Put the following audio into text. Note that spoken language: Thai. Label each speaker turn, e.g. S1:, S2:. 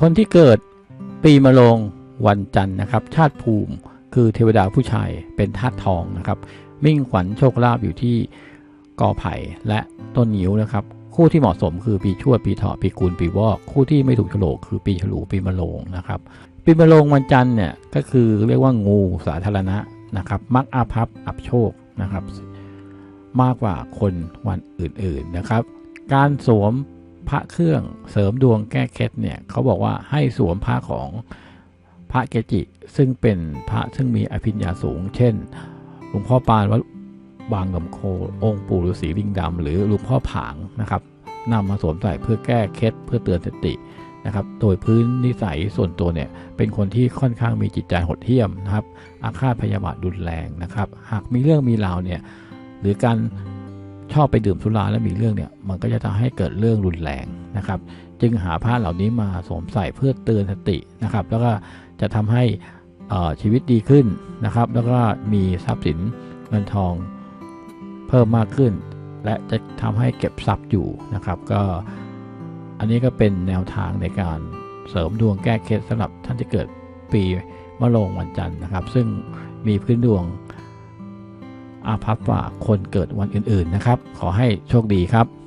S1: คนที่เกิดปีมะโรงวันจันทร์นะครับ ชาติภูมิคือเทวดาผู้ชายเป็นธาตุทองนะครับ มิ่งขวัญโชคลาภอยู่ที่กอไผ่และต้นนิ้วนะครับ คู่ที่เหมาะสมคือปีชวดปีเถาะปีกุลปีวอกคู่ที่ไม่ถูกโฉลกคือปีฉลูปีมะโรงนะครับ ปีมะโรงวันจันทร์เนี่ยก็คือเรียกว่างูสาธารณะนะครับ มักอาภัพอับโชคนะครับ มากกว่าคนวันอื่นๆนะครับ การสวม พระเครื่องเสริมดวงแก้เคล็ดเนี่ยเขาบอกว่าให้สวมพระของพระเกจิ ซึ่งเป็นพระซึ่งมีอภิญญาสูง เช่นหลวงพ่อปานวัดบางลำโคองค์ปู่ฤาษีลิงดำหรือหลวงพ่อผางนะครับนำมาสวมใส่เพื่อแก้เคล็ดเพื่อเตือนสตินะครับโดยพื้นนิสัยส่วนตัวเนี่ยเป็นคนที่ค่อนข้างมีจิตใจหดเหี้ยมนะครับอาฆาตพยาบาทรุนแรงนะครับ หากมีเรื่องมีราวเนี่ยหรือการ ชอบไปดื่มสุราแล้วมีเรื่องเนี่ยมันก็จะทำให้เกิดเรื่องรุนแรงนะครับ จึงหาผ้าเหล่านี้มาสวมใส่เพื่อเตือนสตินะครับ แล้วก็จะทำให้ชีวิตดีขึ้นนะครับ แล้วก็มีทรัพย์สินเงินทองเพิ่มมากขึ้น และจะทำให้เก็บทรัพย์อยู่นะครับ ก็อันนี้ก็เป็นแนวทางในการเสริมดวงแก้เคล็ดสำหรับท่านที่เกิดปีมะโรงวันจันทร์นะครับ ซึ่งมีพื้นดวง อาภัพกว่าคนเกิดวันอื่นๆนะครับ ขอให้โชคดีครับ